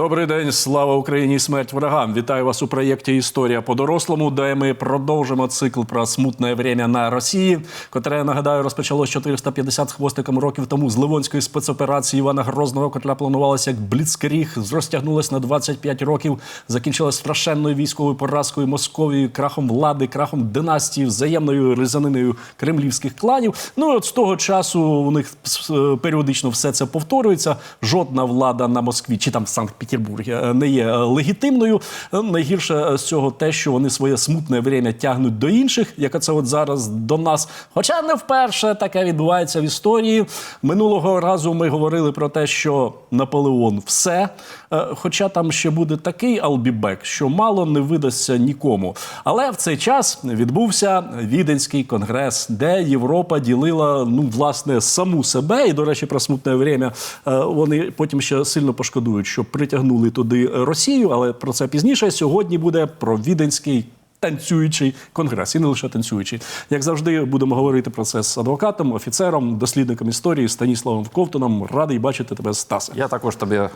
Добрий день, слава Україні, і смерть ворогам. Вітаю вас у проєкті Історія по-дорослому, де ми продовжимо цикл про смутне время на Росії, котре я нагадаю розпочалось 450 з хвостиком років тому з Ливонської спецоперації Івана Грозного, котра планувалася як бліцкріг, розтягнулась на 25 років, закінчилась страшенною військовою поразкою Московії, крахом влади, крахом династії, взаємною різаниною кремлівських кланів. Ну і от з того часу у них е, періодично все це повторюється. Жодна влада на Москві чи там в Санкт-Петербурзі е, не є легітимною. Найгірше з цього те, що вони своє смутне время тягнуть до інших, як це от зараз до нас. Хоча не вперше таке відбувається в історії. Минулого разу ми говорили про те, що Наполеон все. Е, Хоча там ще буде такий албібек, що мало не видасться нікому. Але в цей час відбувся Віденський конгрес, де Європа ділила ну власне саму себе. І до речі, про смутне время е, вони потім ще сильно пошкодують, що притягнули туди Росію. Але про це пізніше. Сьогодні буде про Віденський. Танцюючий конгрес, і не лише танцюючий. Як завжди, будемо говорити про це з адвокатом, офіцером, дослідником історії Станіславом Ковтуном. Радий бачити тебе, Стасе. Я також тобі, е,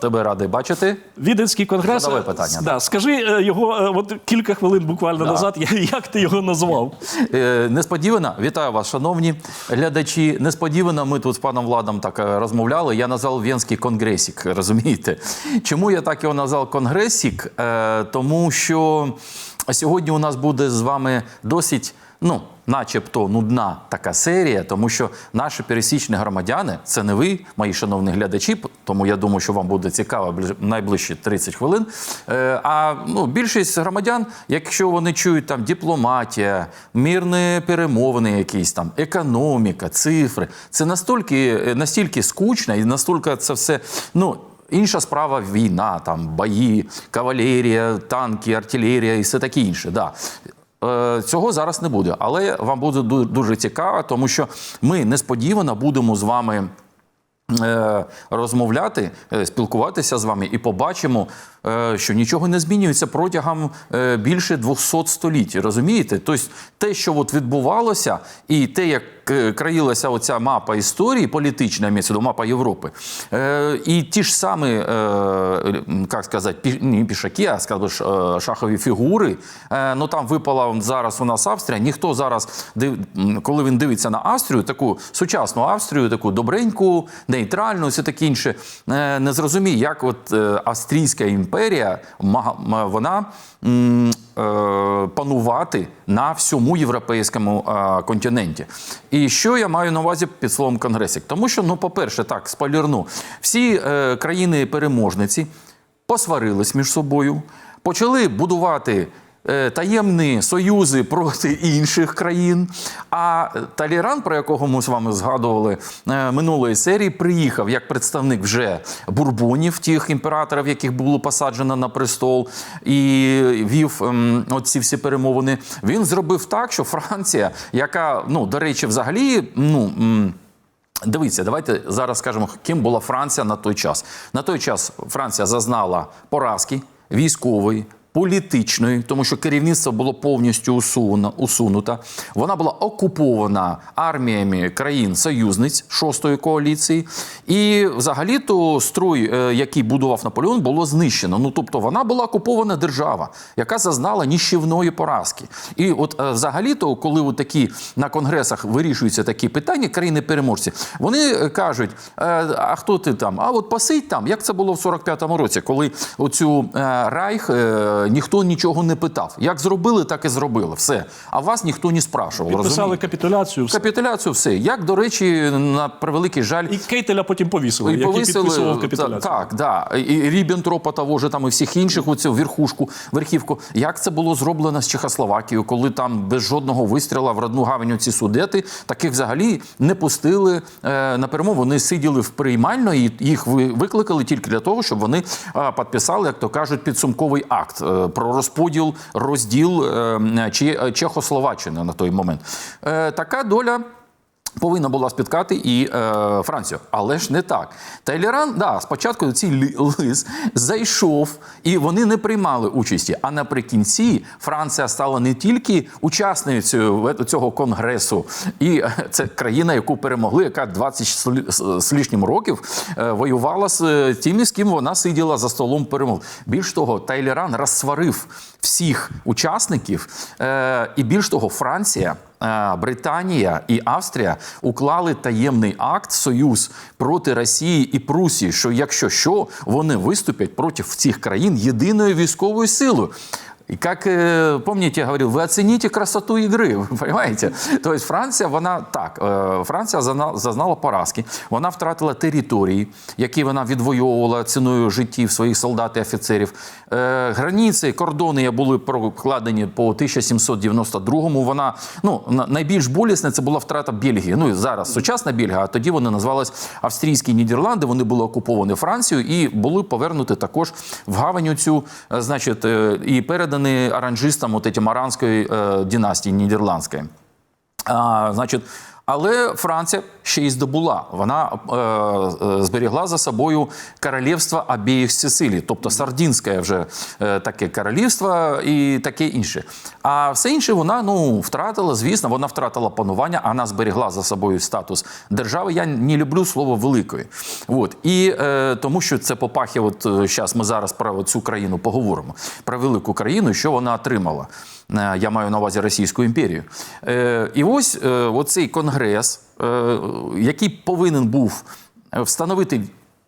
тебе радий бачити. Віденський конгрес. Задавай питання, Да, скажи е, його е, от кілька хвилин буквально Да. назад. Як ти його назвав? Несподівано, вітаю вас, шановні глядачі. Несподівано ми тут з паном Владом так розмовляли. Я назвав Венський конгресік. Розумієте? Чому я так його назвав конгресік? Тому що сьогодні у нас буде з вами досить. Ну, начебто нудна така серія, тому що наші пересічні громадяни, це не ви, мої шановні глядачі, тому я думаю, що вам буде цікаво ближ- найближчі 30 хвилин. Е, А ну, більшість громадян, якщо вони чують там дипломатія, мирні перемовини, якісь там економіка, цифри, це настільки, настільки скучно і настільки це все. ну, Інша справа війна, там бої, кавалерія, танки, артилерія і все таке інше. Да. Е, Цього зараз не буде, але вам буде дуже цікаво, тому що ми несподівано будемо з вами. е, Розмовляти, е, спілкуватися з вами і побачимо, що нічого не змінюється протягом е, більше 200 століть. Розумієте? Тобто те, що от відбувалося, і те, як е, країлася оця мапа історії, політична маю мапа Європи, е, і ті ж самі, е, як сказати, не пішаки, а скажу, е, шахові фігури. Е, Ну там випала зараз у нас Австрія. Ніхто зараз, коли він дивиться на Австрію, таку сучасну Австрію, таку добреньку, нейтральну, все таке інше, е, не зрозуміє, як от е, Австрійська імперія м- вона е, панувати на всьому європейському е, континенті. І що я маю на увазі під словом конгресік? Тому що, ну, по-перше, так, спойлерну, всі е, країни-переможниці посварились між собою, почали будувати. Е, Таємні союзи проти інших країн. А Таліран, про якого ми з вами згадували е, минулої серії, приїхав як представник вже бурбонів, тих імператорів, яких було посаджено на престол, і вів ем, оці всі перемовини. Він зробив так, що Франція, яка, ну до речі, взагалі, ну. Дивіться, давайте зараз скажемо, ким була Франція на той час. На той час Франція зазнала поразки військової. Політичної, тому що керівництво було повністю усунуто. Вона була окупована арміями країн-союзниць шостої коаліції. І взагалі-то строй, е, який будував Наполеон, було знищено. Ну тобто вона була окупована держава, яка зазнала ніщівної поразки. І от е, взагалі-то, коли от такі на конгресах вирішуються такі питання, країни-переможці, вони е, кажуть: а хто ти там? А от посидь там, як це було в 45-му році, коли оцю Райх ніхто нічого не питав. Як зробили, так і зробили. Все. А вас ніхто не спрашував. Підписали розумієте? капітуляцію. все. Капітуляцію, все. Як, до речі, на превеликий жаль, І Кейтеля потім повісили, і який повисили підписував та- капітуляцію. Так, да. І Ріббентропа того ж там і всіх інших, оцю верхушку, верхівку. Як це було зроблено з Чехословакією, коли там без жодного вистріла в родну гавань ці судети, таких взагалі не пустили е, на перемову. Вони сиділи в приймально і їх ви- викликали тільки для того, щоб вони е, підписали, як то кажуть, підсумковий акт е, про розподіл, розділ е, Че- Чехословаччини на той момент. Е, така доля. Повинна була спіткати і е, Францію, але ж не так. Талеран, да, спочатку цей лис зайшов, і вони не приймали участі. А наприкінці Франція стала не тільки учасницею в- цього конгресу, і е, це країна, яку перемогли, яка 20 з лишнім років е, воювала з е, тими, з ким вона сиділа за столом перемог. Більш того, Тайлеран розсварив всіх учасників, е, і більш того, Франція. Е, Британія і Австрія уклали таємний акт союз проти Росії і Прусії, що якщо що, вони виступлять проти цих країн єдиною військовою силою. И как, э, помните, я говорил, вы оцените красоту игры, вы понимаете? То есть Франція, вона так, е, Франція зазна- зазнала поразки, вона втратила території, які вона відвоювала ціною життів своїх солдат і офіцерів. Е, Границі, кордони були прокладені по 1792-му. Вона, ну, на- найбільш болісне це була втрата Бельгії. Ну, і зараз сучасна Бельгія, а тоді вони називались Австрійські Нідерланди, вони були окуповані Францією і були повернуті також в гавань цю, е, значить, е, і передані оранжистам от этим аранської е, династії нідерландської. А, значить, але Франція ще й здобула. Вона е, е, зберігла за собою королівство обіїх Сицилій, тобто Сардінське вже е, таке королівство і таке інше. А все інше вона ну, втратила, звісно, вона втратила панування, а вона зберігла за собою статус держави. Я не люблю слово великої. От. І е, тому що це попахи, от зараз ми зараз про цю країну поговоримо, про велику країну, що вона отримала. Е, Я маю на увазі Російську імперію. Е, І ось е, оцей конгрес, е, який повинен був встановити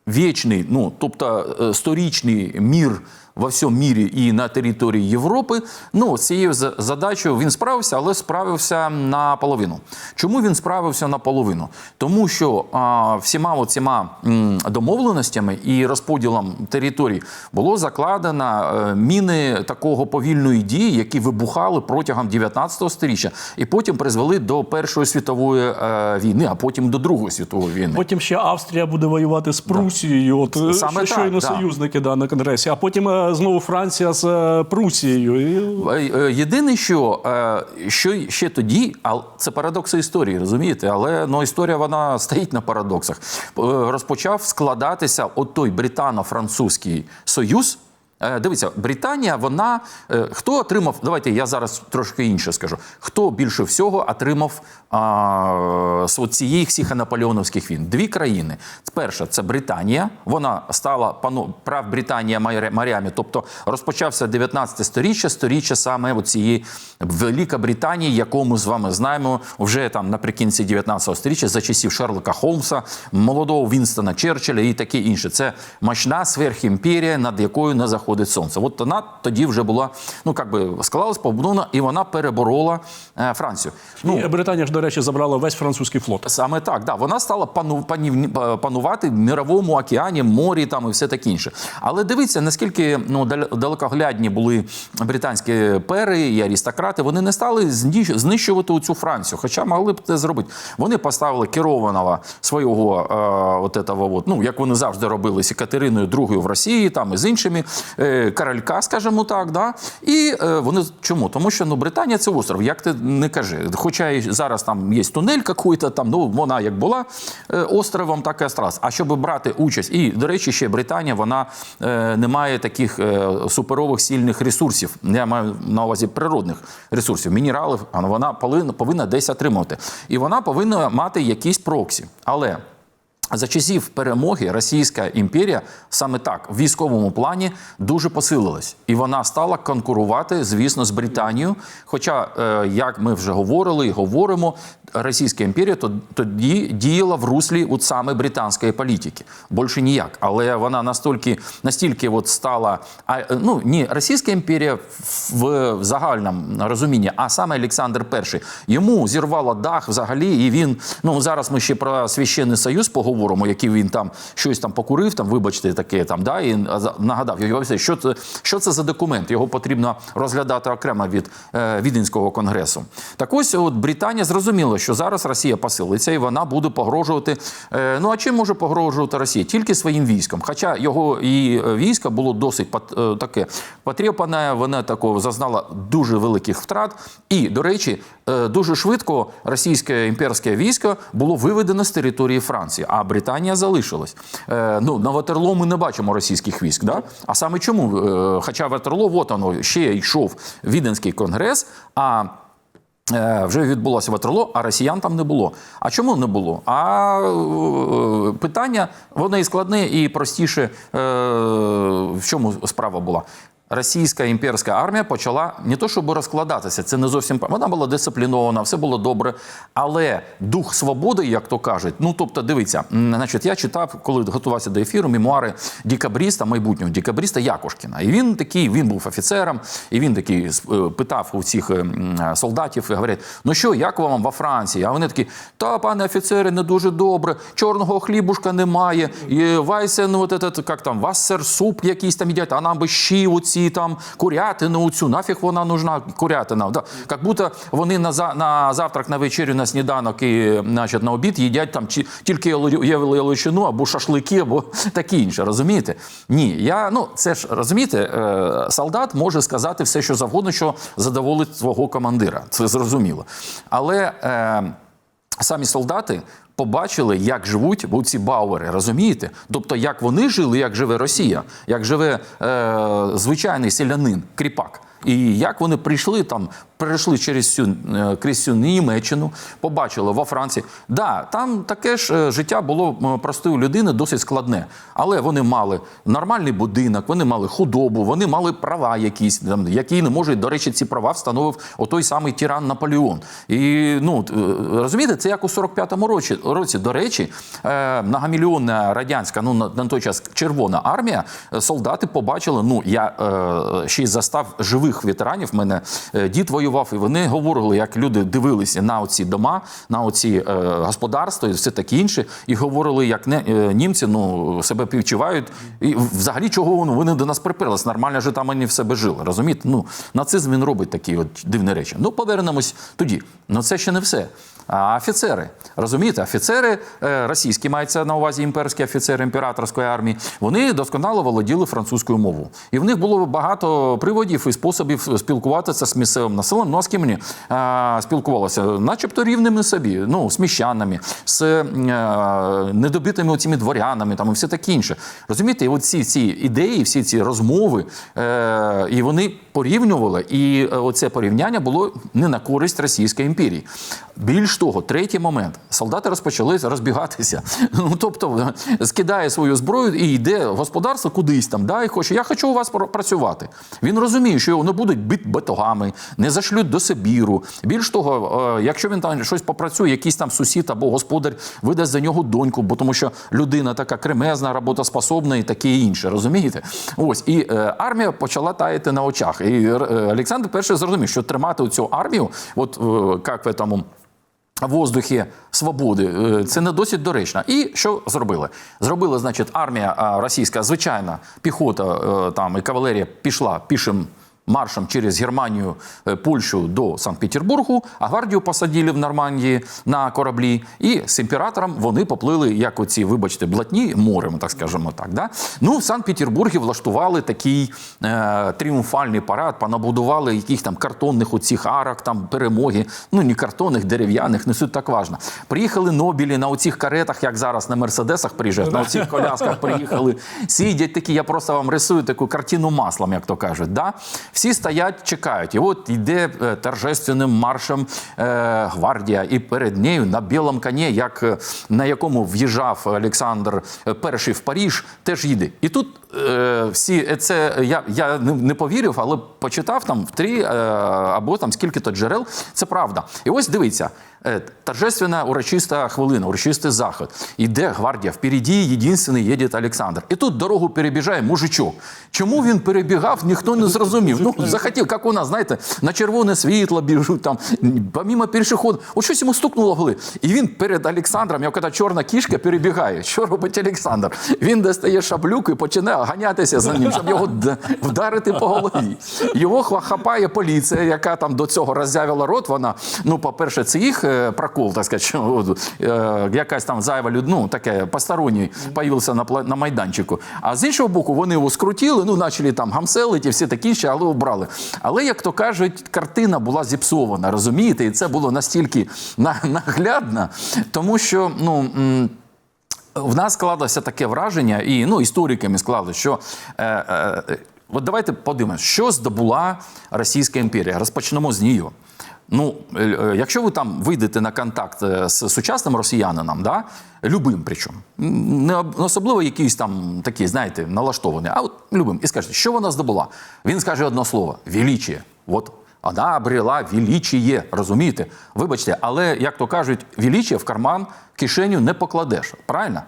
вічний, ну тобто е, сторічний мір во всьому мірі і на території Європи. Ну, з цією за- задачею він справився, але справився наполовину. Чому він справився наполовину? Тому що а, всіма оціма домовленостями і розподілом територій було закладено е, міни такого повільної дії, які вибухали протягом 19 століття, і потім призвели до Першої світової е, війни, а потім до Другої світової війни. Потім ще Австрія буде воювати з Прусією. От е, Саме щойно да. союзники да, на конгресі, а потім знову Франція з е, Прусією. Е, е, Єдине, що, що ще тоді, а це парадокси історії, розумієте? Але ну, історія вона стоїть на парадоксах. Розпочав складатися от той британо-французький союз. Е, Дивіться, Британія, вона е, хто отримав? Давайте я зараз трошки інше скажу. Хто більше всього отримав а, цієї всіх наполеоновських війн? Дві країни. Перша це Британія. Вона стала пану прав Британія моря- морями, тобто розпочався 19 сторіччя, сторіччя саме цієї Велика Британії, яку ми з вами знаємо вже там наприкінці 19 сторіччя за часів Шерлока Холмса, молодого Вінстона Черчилля і таке інше. Це мощна сверхімперія, над якою не заходить сонце. От вона тоді вже була, ну як би склалась, побудована, і вона переборола е, Францію. Ну, І Британія ж, до речі, забрала весь французький флот. Саме так, да. вона стала пану, панів, панувати в міровому океані, морі там і все таке інше. Але дивіться, наскільки ну, далекоглядні були британські пери і аристократи, вони не стали знищувати цю Францію, хоча могли б це зробити. Вони поставили керованого свого, е, от этого, от, ну, як вони завжди робили з Екатериною II в Росії, там і з іншими е, королька, скажімо так. Да? І е, вони чому? Тому що ну, Британія це остров, як ти не кажи. Хоча і зараз там є тунель какой-то, там, ну, вона як була е, островом, так і осталась. А щоб брати участь, і, до речі, ще Британія, вона е, не має таких е, суперових сильних ресурсів. Я маю на увазі природних ресурсів, мінералів, вона повинна десь отримувати. І вона повинна мати якісь проксі. Але за часів перемоги Російська імперія саме так в військовому плані дуже посилилась, і вона стала конкурувати, звісно, з Британією. Хоча, е, як ми вже говорили і говоримо, Російська імперія то- тоді діяла в руслі от саме британської політики, більше ніяк. Але вона настільки, настільки от стала ну ні, Російська імперія в загальному розумінні, а саме Олександр І, йому зірвало дах взагалі, і він ну зараз ми ще про священний союз поговоримо. Говоримо, який він там щось там покурив, там, вибачте, таке там, да, і нагадав, говорю, що це, що це за документ? Його потрібно розглядати окремо від е, Віденського конгресу. Так ось, от Британія зрозуміла, що зараз Росія посилиться і вона буде погрожувати. Е, ну а чим може погрожувати Росія? Тільки своїм військом. Хоча його і е, військо було досить е, таке потріпане, вона такого зазнала дуже великих втрат. І, до речі, е, дуже швидко російське імперське військо було виведено з території Франції, а Британія залишилась. Е, ну, на Ватерло ми не бачимо російських військ. Да? А саме чому? Е, хоча Ватерло, от воно ще йшов Віденський конгрес. а Е, Вже відбулося Ватерло, а росіян там не було. А чому не було? А е, питання воно і складне, і простіше. Е, В чому справа була? Російська імперська армія почала не то, щоб розкладатися, це не зовсім вона була дисциплінована, все було добре. Але дух свободи, як то кажуть, ну тобто, дивіться, значить, я читав, коли готувався до ефіру, мемуари декабріста, майбутнього декабріста Якушкіна. І він такий, він був офіцером, і він такий е, питав у цих е, солдатів і говорять: ну що, як вам во Франції? А вони такі, та пане офіцери, не дуже добре, чорного хлібушка немає, і вайсен, от этот, як там, вассер, суп якийсь там їдять, а нам би щі оці там курятину оцю, нафіг вона нужна, курятина. Да. Як будто вони на, за, на завтрак, на вечерю, на сніданок і значить, на обід їдять там чи, тільки яло- яловичину або шашлики, або таке інше. Розумієте? Ні, я, ну, це ж, розумієте, е, солдат може сказати все, що завгодно, що задоволить свого командира. Це зрозуміло. Але. Е, Самі солдати побачили, як живуть ці бауери, розумієте? Тобто, як вони жили, як живе Росія, як живе е, звичайний селянин, кріпак. І як вони прийшли там, перейшли через цю е, крізь цю Німеччину, побачили во Франції. Да, там таке ж е, життя було простої людини досить складне. Але вони мали нормальний будинок, вони мали худобу, вони мали права якісь, там, які не можуть, до речі, ці права встановив отой самий тиран Наполеон. І ну е, розумієте, це як у 45-му році. році. До речі, многомільйонна радянська, ну на той час червона армія, е, солдати побачили. Ну я е, ще й застав живих ветеранів. Мене е, дід воював, і вони говорили, як люди дивилися на оці дома, на оці е, господарства і все таке інше, і говорили, як не, е, німці ну себе відчувають. І взагалі чого вони, вони до нас приперлись? Нормально ж там вони в себе жили. Розумієте? Ну нацизм він робить такі от дивні речі. Ну повернемось тоді. Ну це ще не все. А офіцери, розумієте, офіцери е, російські мається на увазі імперські офіцери імператорської армії. Вони досконало володіли французькою мовою. І в них було багато приводів і способів спілкуватися з місцевим населенням. Ну а з ким вони е, спілкувалися? Начебто рівними собі, ну з міщанами, з е, недобитими оціми дворянами, там і все таке інше. Розумієте, і от ці, ці ідеї, всі ці розмови, е, і вони порівнювали. І оце порівняння було не на користь Російської імперії. Більш того, третій момент солдати розпочали розбігатися. Ну тобто скидає свою зброю і йде господарство кудись там. Да, і хоче. Я хочу у вас пр- працювати. Він розуміє, що його не будуть бити батогами, не зашлють до Сибіру. Більш того, е, якщо він там щось попрацює, якийсь там сусід або господар видасть за нього доньку, бо тому що людина така кремезна, роботоспособна і таке інше. Розумієте? Ось і е, армія почала таяти на очах. І е, Олександр перший зрозумів, що тримати цю армію, от е, як в тому воздухі свободи. Е, Це не досить доречно. І що зробили? Зробили, значить, армія російська, звичайна піхота е, там і кавалерія пішла пішим. Маршем через Германію, е, Польщу до Санкт-Петербургу, а гвардію посадили в Нормандії на кораблі. І з імператором вони поплили, як оці, вибачте, блатні морем, так скажемо так. Да? Ну, в Санкт-Петербургі влаштували такий е, тріумфальний парад, понабудували яких там картонних оцих арок, там перемоги. Ну, не картонних, дерев'яних, не суть так важно. Приїхали Нобілі на оцих каретах, як зараз на Мерседесах приїжджають, на оцих колясках приїхали. Сидять такі, я просто вам рисую таку картину маслом, як то кажуть. Да? Всі стоять, чекають. І от йде е, торжественним маршем е, гвардія, і перед нею на білому коні, як е, на якому в'їжджав Олександр І в Паріж, теж їде. І тут всі е, це я, я не, повірив, але почитав там в три е, або там скільки то джерел. Це правда. І ось дивіться. Е, Торжественна урочиста хвилина, урочистий заход. Іде гвардія, впереді єдиний їде Олександр. І тут дорогу перебіжає мужичок. Чому він перебігав, ніхто не зрозумів. Ну, захотів, як у нас, знаєте, на червоне світло біжуть, там, помимо пішоходу. От щось йому стукнуло в голи. І він перед Олександром, як чорна кішка, перебігає. Що робить Олександр? Він достає шаблюк і починає ганятися за ним, щоб його вдарити по голові. Його хапає поліція, яка там до цього роззявила рот. Вона, ну, по-перше, це їх е, прокол, так сказати, що е, якась там зайва люд, ну, таке посторонній появився на, на майданчику. А з іншого боку, вони його скрутили, ну, почали там гамселити, всі такі ще, але обрали. Але, як то кажуть, картина була зіпсована, розумієте? І це було настільки наглядно, тому що, ну. В нас складалося таке враження, і ну, істориками склали, що е, е, от давайте подивимося, що здобула Російська імперія. Розпочнемо з нього. Ну, е, е, якщо ви там вийдете на контакт е, з сучасним росіянином, да, любим причому, не особливо якийсь там такий, знаєте, налаштований, а от любим, і скажете, що вона здобула? Він скаже одне слово: величие. От вона обрела величіє, розумієте? Вибачте, але як то кажуть, величіє в карман кишеню не покладеш. Правильно?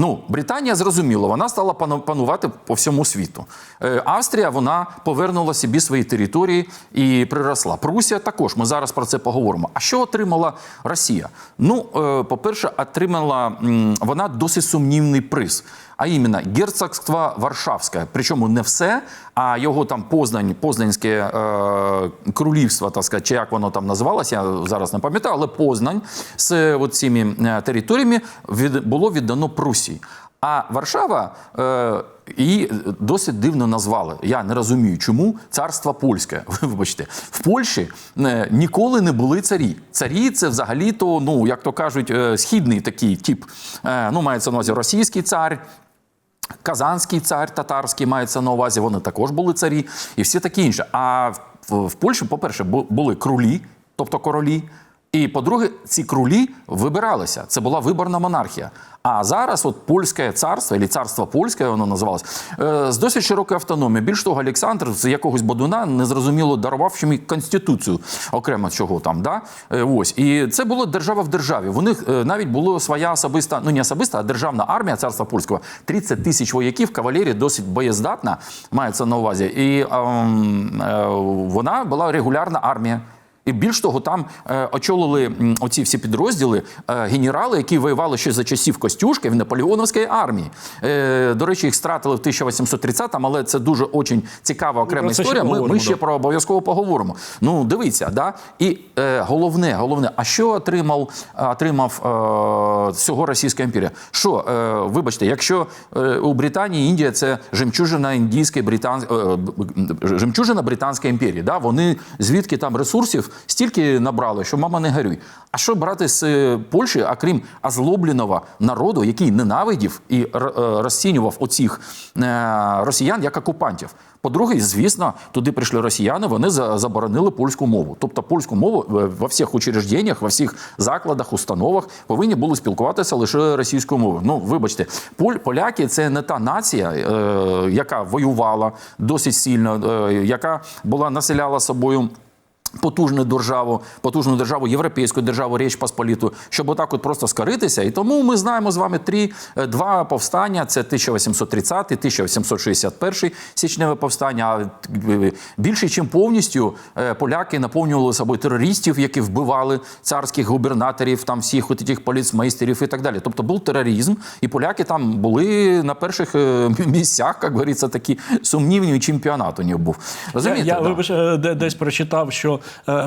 Ну, Британія зрозуміло, вона стала пану- панувати по всьому світу. Е, Австрія вона повернула собі свої території і приросла. Прусія також. Ми зараз про це поговоримо. А що отримала Росія? Ну, е, по-перше, отримала вона досить сумнівний приз. А іменно герцогство Варшавське. Причому не все, а його там Познань, Познанське е, королівство, так сказати, чи як воно там називалося, я зараз не пам'ятаю, але Познань з от цими е, територіями від, було віддано Прусії. А Варшава е, її досить дивно назвали. Я не розумію, чому царство польське. Вибачте, в Польщі е, ніколи не були царі. Царі це взагалі-то, ну як то кажуть, е, східний такий тип. Е, ну, мається на увазі російський цар. Казанський цар татарський мається на увазі, вони також були царі, і всі такі інші. А в, Польщі, по-перше, були крулі, тобто королі. І по-друге, ці крулі вибиралися. Це була виборна монархія. А зараз, от польське царство, або царство польське, воно називалось, е, з досить широкою автономією. Більш того, Олександр з якогось бодуна незрозуміло дарував ще конституцію окремо чого там. Да? Е, Ось. І це було держава в державі. У них е, навіть була своя особиста, ну не особиста, а державна армія царства польського. 30 тисяч вояків, кавалерія досить боєздатна, мається на увазі. І ем, е, вона була регулярна армія. І більш того, там е, очолили оці всі підрозділи е, генерали, які воювали ще за часів Костюшки в Наполеоновській армії. Е, до речі, їх стратили в 1830-му, але це дуже очень цікава окрема про ще історія. Ми, ми ще про обов'язково поговоримо. Ну, дивіться, да? І е, головне, головне, а що отримав, отримав е, всього Російська імперія? Що, е, вибачте, якщо е, у Британії Індія це жемчужина індійської британ... е, жемчужина Британської імперії. Да? Вони звідки там ресурсів стільки набрали, що мама не горюй. А що брати з е, Польщі, а крім озлобленого народу, який ненавидів і е, розцінював оцих е, росіян як окупантів? По-друге, звісно, туди прийшли росіяни, вони за- заборонили польську мову. Тобто польську мову во всіх учрежденнях, во всіх закладах, установах повинні були спілкуватися лише російською мовою. Ну, вибачте, поляки це не та нація, яка воювала досить сильно, яка була населяла собою. Потужну державу, потужну державу, європейську державу, Річ Посполіту, щоб отак от просто скоритися. І тому ми знаємо з вами три, е, два повстання: це 1830, 1861 січневе повстання. А е, більше, ніж повністю е, поляки наповнювали собою терористів, які вбивали царських губернаторів, там всіх от тих поліцмейстерів і так далі. Тобто був тероризм, і поляки там були на перших е, місцях, як говориться, такі сумнівні чемпіонат у них був. Розумієте? Я, я Да. вибач, е, десь прочитав, що е,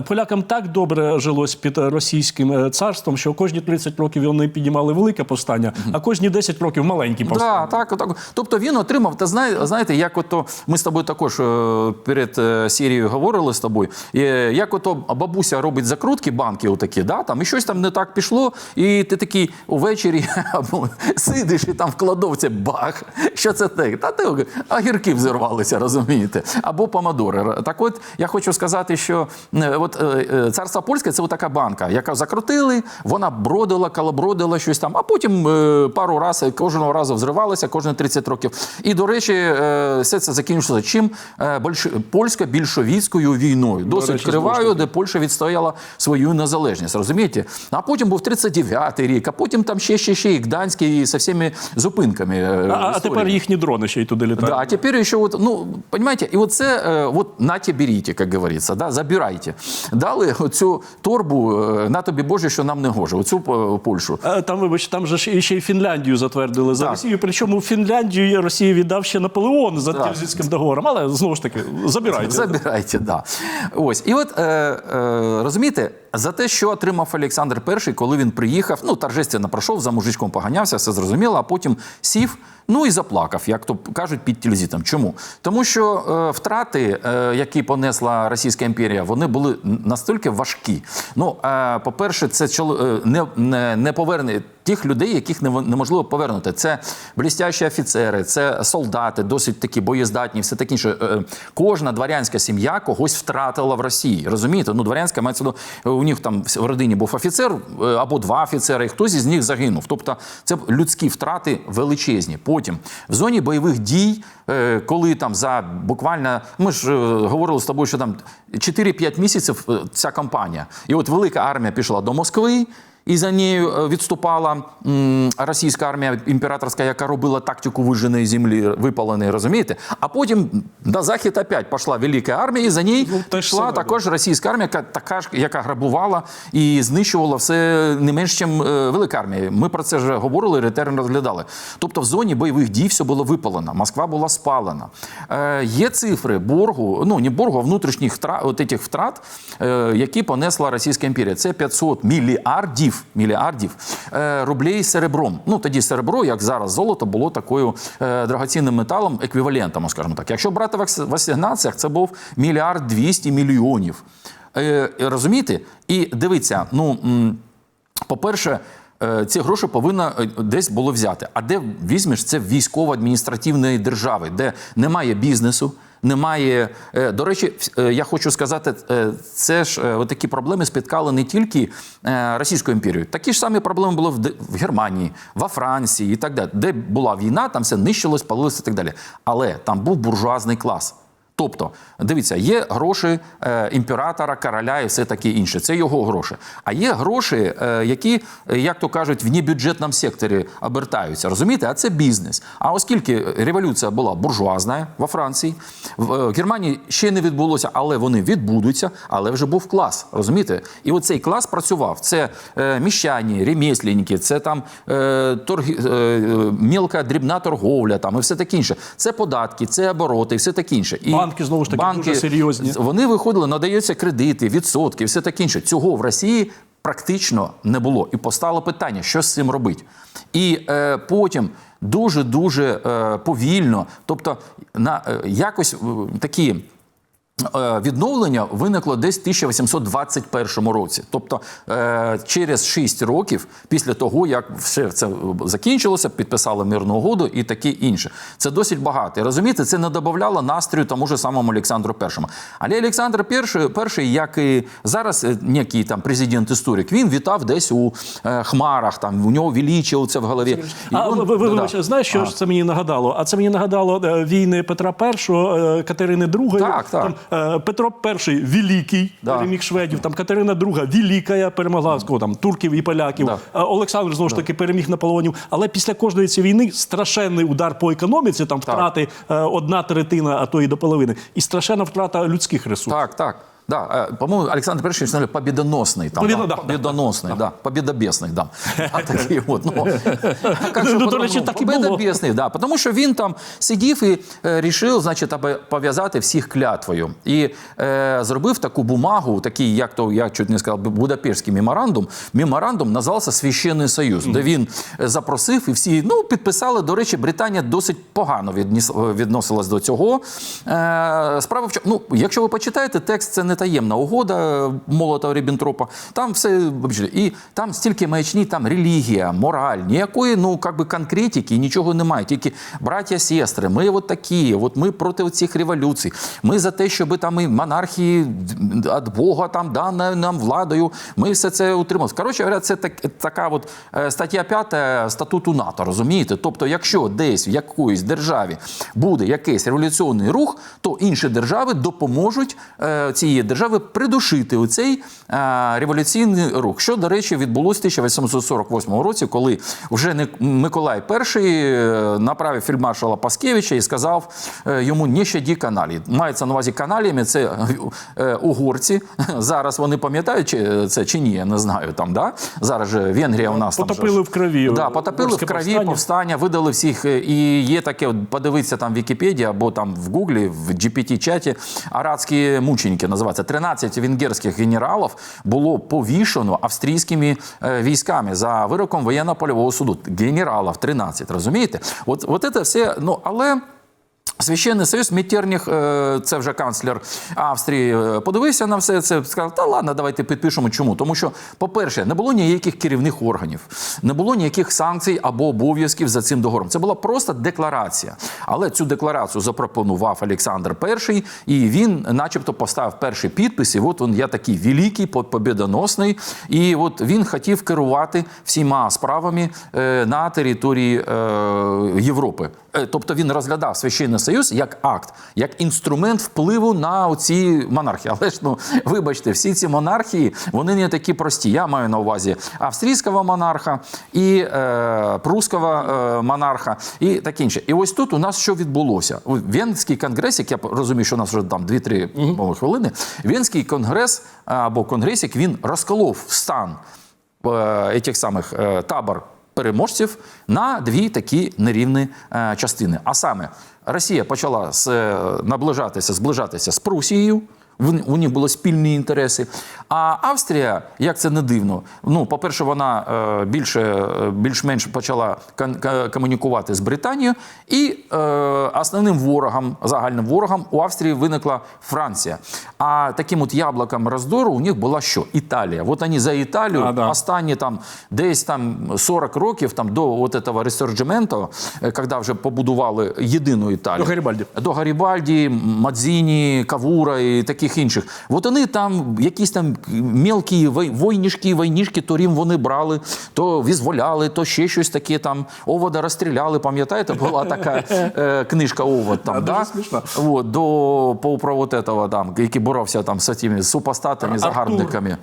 полякам так добре жилось під російським е, царством, що кожні 30 років вони піднімали велике повстання, а кожні 10 років маленькі повстання. Да, так, так. Тобто він отримав, та знає- знаєте, як ото ми з тобою також е, перед е, серією говорили з тобою, е, як ото бабуся робить закрутки банки, отакі, да, там, і щось там не так пішло, і ти такий увечері сидиш і там в кладовці бах. Що це таке? Та ти огірки взірвалися, розумієте? Або помадори. Так от я хочу сказати, що е, от, е, е, царство польське це така банка, яка закрутили, вона бродила, калабродила щось там, а потім е, пару разів кожного разу взривалася, кожні 30 років. І, до речі, е, все це закінчилося чим? Е, больш... Польсько-більшовіцькою війною. Досить криваю, де Польща відстояла свою незалежність. Розумієте? А потім був 39-й рік, а потім там ще, ще, ще і Гданський зі всіми зупинками. е, А, а тепер їхні дрони ще й туди літають. Да, а теперь еще вот, ну, понимаете, і оце, е, от нате беріть, як говориться, да, забирайте. Дали оцю торбу, е, на тобі Боже, що нам не гоже, оцю е, Польщу. Там, вибач, там же ще й Фінляндію затвердили за Так. Росію. Причому Фінляндію Росії віддав ще Наполеон за Так. Тильзитським договором. Але знову ж таки, забирайте. Забирайте, да. Ось. І от е, е, розумієте, за те, що отримав Олександр І, коли він приїхав, ну, торжественно пройшов, за мужичком поганявся, все зрозуміло, а потім сів, ну і заплакав, як то кажуть, під тільзітом. Чому? Тому що е, втрати, е, які понесла Російська імперія, вони були настільки важкі. Ну, е, по-перше, це чоло- е, не, не, не поверне тих людей, яких неможливо повернути. Це блістящі офіцери, це солдати, досить такі боєздатні, все таке інше. Е, Кожна дворянська сім'я когось втратила в Росії. Розумієте? Ну, дворянська мається на у них там в родині був офіцер е, або два офіцери, і хтось із них загинув. Тобто це людські втрати величезні. Потім в зоні бойових дій, е, коли там за буквально ми ж е, говорили з тобою, що там 4-5 місяців е, ця кампанія, і от велика армія пішла до Москви. І за нею е, відступала російська армія імператорська, яка робила тактику виженої землі, випаленої, розумієте? А потім на захід опять пішла велика армія, і за нею Ну, пішла також російська армія, яка така ж, яка грабувала і знищувала все не менш, ніж велика армія. Ми про це вже говорили, ретельно розглядали. Тобто в зоні бойових дій все було випалено, Москва була спалена. Е, є цифри боргу, ну не боргу, а внутрішніх втрат, от этих втрат, е, які понесла Російська імперія. Це 500 мільярдів, мільярдів е, рублей серебром. Ну тоді серебро, як зараз золото, було такою е, драгоцінним металом, еквівалентом, скажімо так. Якщо брати в асигнаціях, це був мільярд 200 мільйонів. Е, розумієте? І дивіться, ну. по-перше, ці гроші повинно десь було взяти. А де візьмеш це військово-адміністративної держави, де немає бізнесу, немає. е, До речі, е, я хочу сказати, е, це ж такі проблеми спіткали не тільки Російську імперію. Такі ж самі проблеми були в в Германії, во Франції і так далі. Де була війна, там все нищилось, палилося і так далі. Але там був буржуазний клас. Тобто, дивіться, є гроші е, імператора, короля і все таке інше. Це його гроші. А є гроші, е, які, як то кажуть, в небюджетному секторі обертаються. Розумієте? А це бізнес. А оскільки революція була буржуазна во Франції, в е, Германії ще не відбулося, але вони відбудуться, але вже був клас. Розумієте? І оцей клас працював. Це міщані, ремесленники, це там торги, е, мілка дрібна торговля, там і все таке інше. Це податки, це обороти, і все таке інше. І Банки, знову ж таки, дуже серйозні. Вони виходили, надаються кредити, відсотки, все таке інше. Цього в Росії практично не було. І постало питання, що з цим робити. І е, потім дуже дуже е, повільно, тобто на е, якось е, такі. Е, Відновлення виникло десь в 1821 році, тобто е, через 6 років після того, як все це закінчилося, підписали мирну угоду і таке інше. Це досить багато. І розумієте, це не додавало настрою тому ж самому Олександру І. Але Олександр І, як і зараз е, некий там президент-історик, він вітав десь у е, хмарах, там у нього величие це в голові. І А він- ви, ви, да-да. знаєш, що А. ж це мені нагадало? А це мені нагадало е, війни Петра І, е, Катерини II. Так, так. Там, е, Петро І великий Да. переміг шведів, там Катерина II велика перемогла кого, там, турків і поляків. Да. Е, Олександр знову ж таки переміг Наполеонів. Але після кожної цієї війни страшенний удар по економіці, там втрати так. одна третина, а то і до половини, і страшенна втрата людських ресурсів. Так, так. Да, э, по-моему, Александр I сказали победоносный. Там, Победо- да, да, победоносный, да, победобесный, да. А такі от, ну, как же Ну, до потім, речі, так і було. победобесний, да, тому що він там сидів і е, рішив, значить, аби пов'язати всіх клятвою. І е, зробив таку бумагу, такий, як то, я чуть не сказав, Будапештський меморандум. Меморандум називався Священний Союз, де він е, запросив і всі, ну, підписали. До речі, Британія досить погано відніс, відносилась до цього. Е, справа в чому, ну, якщо ви почитаєте, текст це не таємна угода молота Ріббентропа. Там все і там стільки маячні, там релігія, мораль, ніякої ну как би конкретики, нічого немає. Тільки браття, сестри, ми от такі, от ми проти цих революцій. Ми за те, щоб там і монархії від Бога там дана нам владою. Ми все це утримали. Коротше говоря, це так, така от е, стаття 5 статуту НАТО. Розумієте? Тобто, якщо десь в якоїсь державі буде якийсь революційний рух, то інші держави допоможуть е, цієї держави придушити оцей е, революційний рух. Що, до речі, відбулося в 1848 році, коли вже не Миколай І е, направив фельдмаршала Паскевича і сказав е, йому не щаді каналі. Мається на увазі каналіями це угорці. Зараз вони пам'ятають це чи ні, я не знаю. Там да зараз же Венгрія у нас там же Потопили ж- в крові. Да, потопили в крові повстання. повстання, видали всіх. І є таке, подивитися там в Вікіпедії або там в Гуглі, в GPT-чаті, арадські мученики називаються. 13 венгерських генералів було повішено австрійськими е, військами за вироком воєнно-польового суду. Генералів 13, розумієте? От, от це все, ну, але... Священний союз Мітерніх, е, це вже канцлер Австрії, е, подивився на все це. Сказав, та ладно, давайте підпишемо. Чому? Тому що, по-перше, не було ніяких керівних органів, не було ніяких санкцій або обов'язків за цим договором. Це була просто декларація. Але цю декларацію запропонував Олександр І, і він, начебто, поставив перший підпис. І от він я такий великий, побідоносний. І от він хотів керувати всіма справами е, на території Європи. Е, Тобто він розглядав священний союз як акт, як інструмент впливу на оці монархії. Але ж ну вибачте, всі ці монархії вони не такі прості. Я маю на увазі австрійського монарха і е, прусского е, монарха, і таке інше. І ось тут у нас що відбулося? Венський конгрес, як я розумію, що у нас вже там 2-3 мові хвилини. Венський конгрес або конгресик він розколов стан е, тих самих е, табор переможців на дві такі нерівні е, частини. А саме Росія почала з, е, наближатися, зближатися з Прусією. У них були спільні інтереси. А Австрія, як це не дивно, ну, по-перше, вона е, більше, е, більш-менш почала комунікувати з Британією, і е, основним ворогом, загальним ворогом у Австрії виникла Франція. А таким от яблуком роздору у них була що? Італія. От вони за Італію А, да. останні там десь там 40 років там до от этого ресорджементу, коли вже побудували єдину Італію. До Гарібальді. До Гарібальді, Мадзіні, Кавура і таких інших. От вони там якісь там мелкі войнішки, войнішки, то Рім вони брали, то визволяли, то ще щось таке там. Овода розстріляли, пам'ятаєте, була така е, книжка Овод там, А, да? От, до по про вот этого, там, який боровся там з цими супостатами, загарбниками.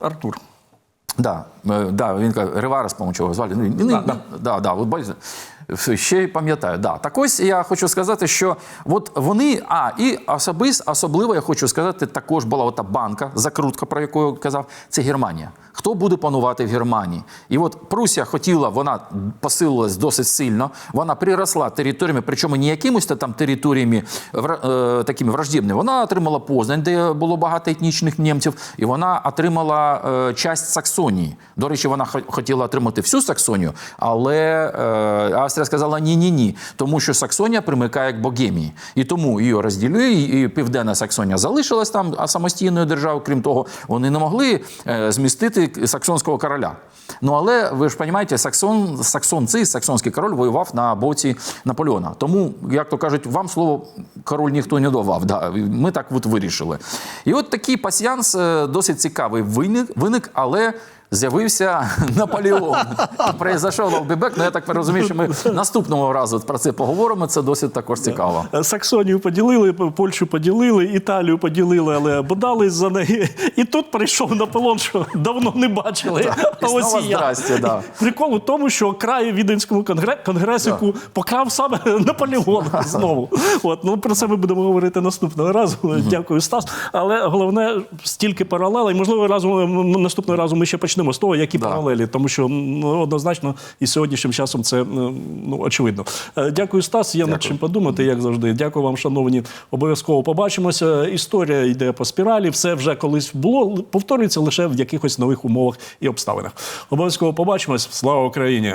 Артур. Да, е, да, він каже, Реварес, по-моєму, чого звали. Ну, Да, да, да, да, от бачите, ще й пам'ятаю. Да. Так ось я хочу сказати, що от вони, а, і особис, особливо я хочу сказати, також була ота банка, закрутка, про яку я казав, це Германія. Хто буде панувати в Германії? І от Прусія хотіла, вона посилилась досить сильно, вона приросла територіями, причому не якимось там територіями е, такими враждебними. Вона отримала Познань, де було багато етнічних німців, і вона отримала е, часть Саксонії. До речі, вона хотіла отримати всю Саксонію, але е, Австрія сказала ні-ні ні, тому що Саксонія примикає к Богемії. І тому її розділили, і Південна Саксонія залишилась там самостійною державою. Крім того, вони не могли е, змістити саксонського короля. Ну але ви ж розумієте, саксон, саксонці, саксонський король воював на боці Наполеона. Тому, як то кажуть, вам слово король ніхто не давав. Да. Ми так от вирішили. І от такий пасіянс е, досить цікавий виник, виник але. З'явився Наполеон. Произошов Албібек. Ну я так розумію, що ми наступного разу про це поговоримо. Це досить також цікаво. Саксонію поділили, Польщу поділили, Італію поділили, але бодались за неї. І тут прийшов Наполеон, що давно не бачили. А ось і я. да. Прикол у тому, що край віденському конгре- конгресику покрав саме Наполеон знову. От, ну, про це ми будемо говорити наступного разу. Дякую, Стас. Але головне, стільки паралелей. Можливо, разом наступного разу ми ще почнемо з того, які Да. паралелі, тому що ну, однозначно і сьогоднішнім часом це ну, очевидно. Е, Дякую, Стас. Є над чим подумати, як завжди. Дякую вам, шановні. Обов'язково побачимося. Історія йде по спіралі. Все вже колись було, повторюється лише в якихось нових умовах і обставинах. Обов'язково побачимось. Слава Україні!